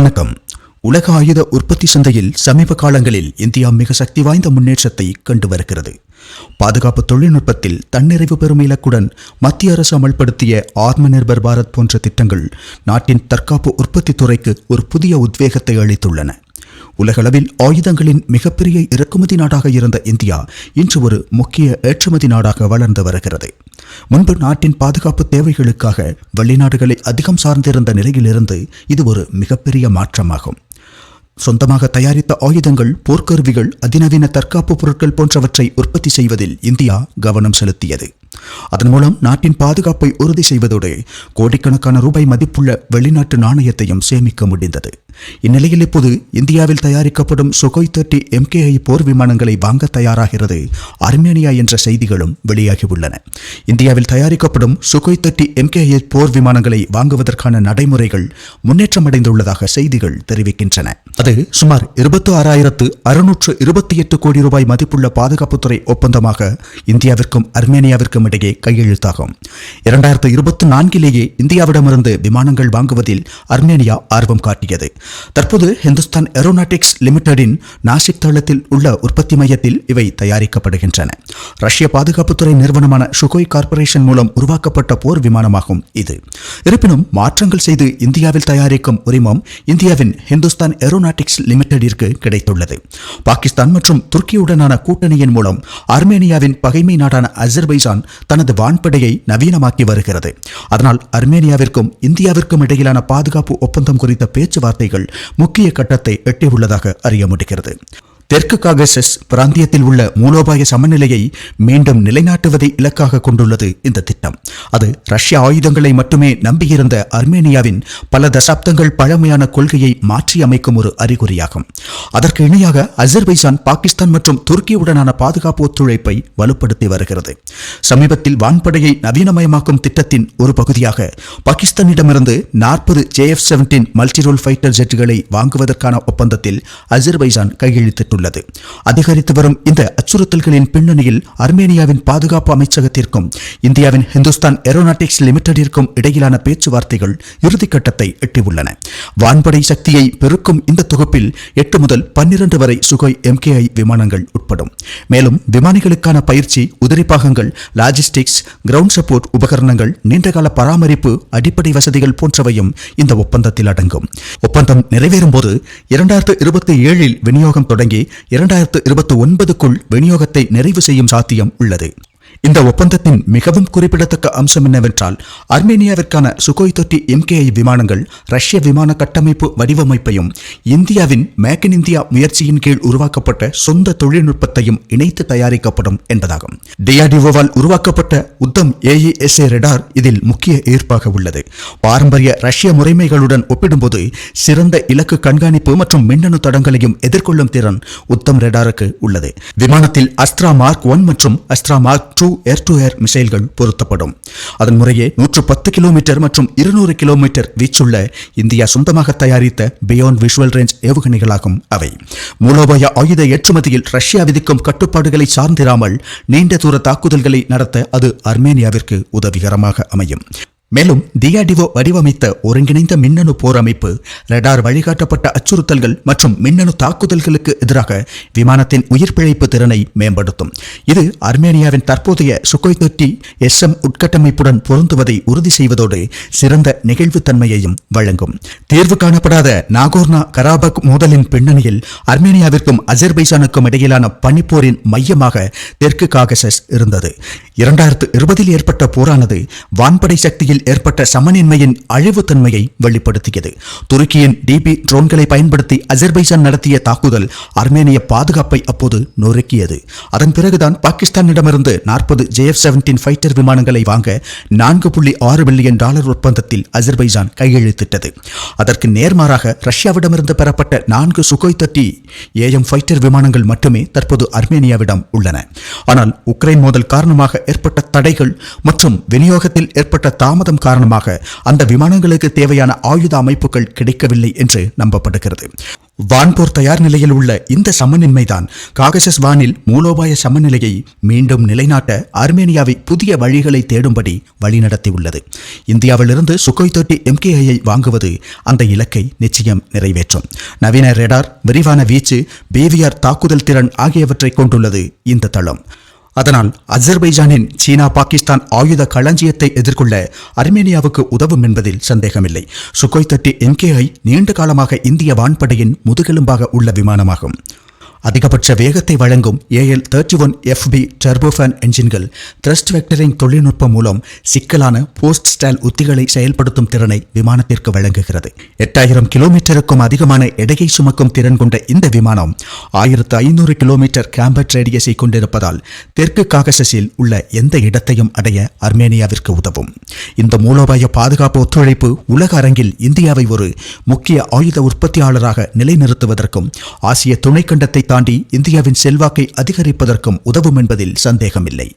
வணக்கம். உலக ஆயுத உற்பத்தி சந்தையில் சமீப காலங்களில் இந்தியா மிக சக்தி வாய்ந்த முன்னேற்றத்தை கண்டு வருகிறது. பாதுகாப்பு தொழில்நுட்பத்தில் தன்னிறைவு பெறும் இலக்குடன் மத்திய அரசு அமல்படுத்திய ஆத்ம நிர்பர் பாரத் போன்ற திட்டங்கள் நாட்டின் தற்காப்பு உற்பத்தி துறைக்கு ஒரு புதிய உத்வேகத்தை அளித்துள்ளன. உலகளவில் ஆயுதங்களின் மிகப்பெரிய இறக்குமதி நாடாக இருந்த இந்தியா இன்று ஒரு முக்கிய ஏற்றுமதி நாடாக வளர்ந்து வருகிறது. முன்பு நாட்டின் பாதுகாப்பு தேவைகளுக்காக வெளிநாடுகளை அதிகம் சார்ந்திருந்த நிலையிலிருந்து இது ஒரு மிகப்பெரிய மாற்றமாகும். சொந்தமாக தயாரித்த ஆயுதங்கள் போர்க்கருவிகள் அதிநவீன தற்காப்பு பொருட்கள் போன்றவற்றை உற்பத்தி செய்வதில் இந்தியா கவனம் செலுத்தியது. அதன் மூலம் நாட்டின் பாதுகாப்பை உறுதி செய்வதோடு கோடிக்கணக்கான ரூபாய் மதிப்புள்ள வெளிநாட்டு நாணயத்தையும் சேமிக்க முடிந்தது. இந்நிலையில் இப்போது இந்தியாவில் தயாரிக்கப்படும் சுகோய் தேர்ட்டி எம்கேஐ போர் விமானங்களை வாங்க தயாராகிறது அர்மேனியா என்ற செய்திகளும் வெளியாகியுள்ளன இந்தியாவில் தயாரிக்கப்படும் சுகோய் தேர்ட்டி எம்கேஐ போர் விமானங்களை வாங்குவதற்கான நடைமுறைகள் முன்னேற்றமடைந்துள்ளதாக செய்திகள் தெரிவிக்கின்றன. அது சுமார் இருபத்தி ஆறாயிரத்து அறுநூற்று இருபத்தி எட்டு கோடி ரூபாய் மதிப்புள்ள பாதுகாப்புத்துறை ஒப்பந்தமாக இந்தியாவிற்கும் அர்மேனியாவிற்கும் இடையே கையெழுத்தாகும். இரண்டாயிரத்து இருபத்தி நான்கிலேயே இந்தியாவிடமிருந்து விமானங்கள் வாங்குவதில் அர்மேனியா ஆர்வம் காட்டியது. தற்போது ஹிந்துஸ்தான் ஏரோநாட்டிக்ஸ் லிமிடெடின் நாசிக் தளத்தில் உள்ள உற்பத்தி மையத்தில் இவை தயாரிக்கப்படுகின்றன. ரஷ்ய பாதுகாப்புத்துறை நிறுவனமான சுகோய் கார்பரேஷன் மூலம் உருவாக்கப்பட்ட போர் விமானமாகும் இது. இருப்பினும் மாற்றங்கள் செய்து இந்தியாவில் தயாரிக்கும் உரிமம் இந்தியாவின் ஹிந்துஸ்தான் ஏரோநாட்டிக்ஸ் லிமிடெடிற்கு கிடைத்துள்ளது. பாகிஸ்தான் மற்றும் துருக்கியுடனான கூட்டணியின் மூலம் அர்மேனியாவின் பகைமை நாடான அஜர்பைசான் தனது வான்படையை நவீனமாக்கி வருகிறது. அதனால் அர்மேனியாவிற்கும் இந்தியாவிற்கும் இடையிலான பாதுகாப்பு ஒப்பந்தம் குறித்த பேச்சுவார்த்தைகள் முக்கிய கட்டத்தை எட்டியுள்ளதாக அறிய முடிகிறது. தெற்கு காகசஸ் பிராந்தியத்தில் உள்ள மூலோபாய சமநிலையை மீண்டும் நிலைநாட்டுவதை இலக்காக கொண்டுள்ளது இந்த திட்டம். அது ரஷ்ய ஆயுதங்களை மட்டுமே நம்பியிருந்த அர்மேனியாவின் பல தசாப்தங்கள் பழமையான கொள்கையை மாற்றி அமைக்கும் ஒரு அறிகுறியாகும். அதற்கு இணையாக அஜர்பைசான் பாகிஸ்தான் மற்றும் துருக்கியுடனான பாதுகாப்பு ஒத்துழைப்பை வலுப்படுத்தி வருகிறது. சமீபத்தில் வான்படையை நவீனமயமாக்கும் திட்டத்தின் ஒரு பகுதியாக பாகிஸ்தானிடமிருந்து நாற்பது ஜேஎஃப் செவன்டீன் மல்டிரோல் ஃபைட்டர் ஜெட்டுகளை வாங்குவதற்கான ஒப்பந்தத்தில் அஜர்பைசான் கையெழுத்திட்டுள்ளது. அதிகரித்து வரும் இந்த அச்சுறுத்தல்களின் பின்னணியில் அர்மேனியாவின் பாதுகாப்பு அமைச்சகத்திற்கும் இந்தியாவின் ஹிந்துஸ்தான் ஏரோநாட்டிக்ஸ் லிமிடெடிற்கும் இடையிலான பேச்சுவார்த்தைகள் இறுதிக்கட்டத்தை எட்டியுள்ளன. வான்படை சக்தியை பெருக்கும் இந்த தொகுப்பில் எட்டு முதல் பன்னிரண்டு வரை சுகோய் எம்கேஐ விமானங்கள் உட்படும். மேலும் விமானிகளுக்கான பயிற்சி உதிரி பாகங்கள் லாஜிஸ்டிக்ஸ் கிரவுண்ட் சப்போர்ட் உபகரணங்கள் நீண்டகால பராமரிப்பு அடிப்படை வசதிகள் போன்றவையும் இந்த ஒப்பந்தத்தில் அடங்கும். ஒப்பந்தம் நிறைவேறும் போது இரண்டாயிரத்து இருபத்தி ஏழில் விநியோகம் தொடங்கி இரண்டாயிரத்து இருபத்தி ஒன்பதுக்குள் விநியோகத்தை நிறைவு செய்யும் சாத்தியம் உள்ளது. இந்த ஒப்பந்தத்தின் மிகவும் குறிப்பிடத்தக்க அம்சம் என்னவென்றால் அர்மேனியாவிற்கான சுகோய் தொட்டி எம்கேஐ விமானங்கள் ரஷ்ய விமான கட்டமைப்பு வடிவமைப்பையும் இந்தியாவின் மேக் இன் இந்தியா முயற்சியின் கீழ் உருவாக்கப்பட்ட சொந்த தொழில்நுட்பத்தையும் இணைத்து தயாரிக்கப்படும் என்பதாகும். டிஆர்டிஓவால் உருவாக்கப்பட்ட உத்தம் ஏஇஎஸ்ஏ ரெடார் இதில் முக்கிய ஈர்ப்பாக உள்ளது. பாரம்பரிய ரஷ்ய முறைமைகளுடன் ஒப்பிடும்போது சிறந்த இலக்கு கண்காணிப்பு மற்றும் மின்னணு தடங்களையும் எதிர்கொள்ளும் திறன் உத்தம் ரெடாருக்கு உள்ளது. விமானத்தில் அஸ்த்ரா மார்க் ஒன் மற்றும் Astra Mark two air to air மிசைல்கள் பொருத்தப்படும். அதன் முறையே நூற்று பத்து கிலோமீட்டர் மற்றும் இருநூறு கிலோமீட்டர் வீச்சுள்ள இந்தியா சொந்தமாக தயாரித்த பியாண்ட் விஷுவல் ரேஞ்ச் ஏவுகணைகளாகும் அவை. மூலோபாய ஆயுத ஏற்றுமதியில் ரஷ்யா விதிக்கும் கட்டுப்பாடுகளை சார்ந்திராமல் நீண்ட தூர தாக்குதல்களை நடத்த அது அர்மேனியாவிற்கு உதவிகரமாக அமையும். மேலும் டிஆர்டிஓ வடிவமைத்த ஒருங்கிணைந்த மின்னணு போர் அமைப்பு ரடார் வழிகாட்டப்பட்ட அச்சுறுத்தல்கள் மற்றும் மின்னணு தாக்குதல்களுக்கு எதிராக விமானத்தின் உயிர் பிழைப்பு திறனை மேம்படுத்தும். இது அர்மேனியாவின் தற்போதைய சுகோய் தொட்டி எஸ்எம் உட்கட்டமைப்புடன் பொருந்துவதை உறுதி செய்வதோடு சிறந்த நெகிழ்வுத்தன்மையையும் வழங்கும். தேர்வு காணப்படாத நாகோர்னா கராபக் மோதலின் பின்னணியில் அர்மேனியாவிற்கும் அஜர்பைசானுக்கும் இடையிலான பனிப்போரின் மையமாக தெற்கு காகசஸ் இருந்தது. இரண்டாயிரத்து இருபதில் ஏற்பட்ட போரானது வான்படை சக்தியில் ஏற்பட்ட சமனின்மையின் அழிவுத்தன்மையை வெளிப்படுத்தியது. துருக்கியின் டிபி ட்ரோன்களை பயன்படுத்தி அஜர்பைசான் நடத்திய தாக்குதல் அர்மேனிய பாதுகாப்பை அப்போது நொறுக்கியது. அதன் பிறகுதான் பாகிஸ்தானிடமிருந்து நாற்பது ஜேஎஃப் செவன்டீன் ஃபைட்டர் விமானங்களை வாங்க நான்கு புள்ளி ஆறு பில்லியன் டாலர் ஒப்பந்தத்தில் அஜர்பைஜான் கையெழுத்திட்டது. அதற்கு நேர்மாறாக ரஷ்யாவிடமிருந்து பெறப்பட்ட நான்கு சுகோய் தட்டி ஏஎம் ஃபைட்டர் விமானங்கள் மட்டுமே தற்போது அர்மேனியாவிடம் உள்ளன. ஆனால் உக்ரைன் மோதல் காரணமாக ஏற்பட்ட தடைகள் மற்றும் விநியோகத்தில் ஏற்பட்ட தாமத தாமதம் காரணமாக அந்த விமானங்களுக்கு தேவையான ஆயுத அமைப்புகள் கிடைக்கவில்லை என்று நம்பப்படுகிறது. வான்போர் தயார் நிலையில் உள்ள இந்த சமநின்மைதான் காகசஸ் வானில் மூலோபாய சமநிலையை மீண்டும் நிலைநாட்ட அர்மேனியாவை புதிய வழிகளை தேடும்படி வழிநடத்தியுள்ளது. இந்தியாவிலிருந்து சுக்கோய் தேர்ட்டி எம்கேஐயை வாங்குவது அந்த இலக்கை நிச்சயம் நிறைவேற்றும். நவீன ரேடார் விரிவான வீச்சு பேவியார் தாக்குதல் திறன் ஆகியவற்றை கொண்டுள்ளது இந்த தளம். அதனால் அஜர்பைஜானின் சீனா பாகிஸ்தான் ஆயுத களஞ்சியத்தை எதிர்கொள்ள அர்மேனியாவுக்கு உதவும் என்பதில் சந்தேகமில்லை. சுக்கோய் தட்டி எம்கேஐ நீண்ட காலமாக இந்திய வான்படையின் முதுகெலும்பாக உள்ள விமானமாகும். அதிகபட்ச வேகத்தை வழங்கும் AL thirty one FP turbofan engines thrust vectoring தொழில்நுட்பம் மூலம் சிக்கலான போஸ்ட் ஸ்டைல் உத்திகளை செயல்படுத்தும் திறனை விமானத்திற்கு வழங்குகிறது. எட்டாயிரம் கிலோமீட்டருக்கும் அதிகமான எடையை சுமக்கும் திறன் கொண்ட இந்த விமானம் ஆயிரத்து ஐநூறு கிலோமீட்டர் கேம்பட் ரேடியஸை கொண்டிருப்பதால் தெற்கு காகசஸில் உள்ள எந்த இடத்தையும் அடைய அர்மேனியாவிற்கு உதவும். இந்த மூலோபாய பாதுகாப்பு ஒத்துழைப்பு உலக அரங்கில் இந்தியாவை ஒரு முக்கிய ஆயுத உற்பத்தியாளராக நிலைநிறுத்துவதற்கும் ஆசிய துணைக்கண்டத்தை தாண்டி இந்தியாவின் செல்வாக்கை அதிகரிப்பதற்கும் உதவும் என்பதில் சந்தேகமில்லை.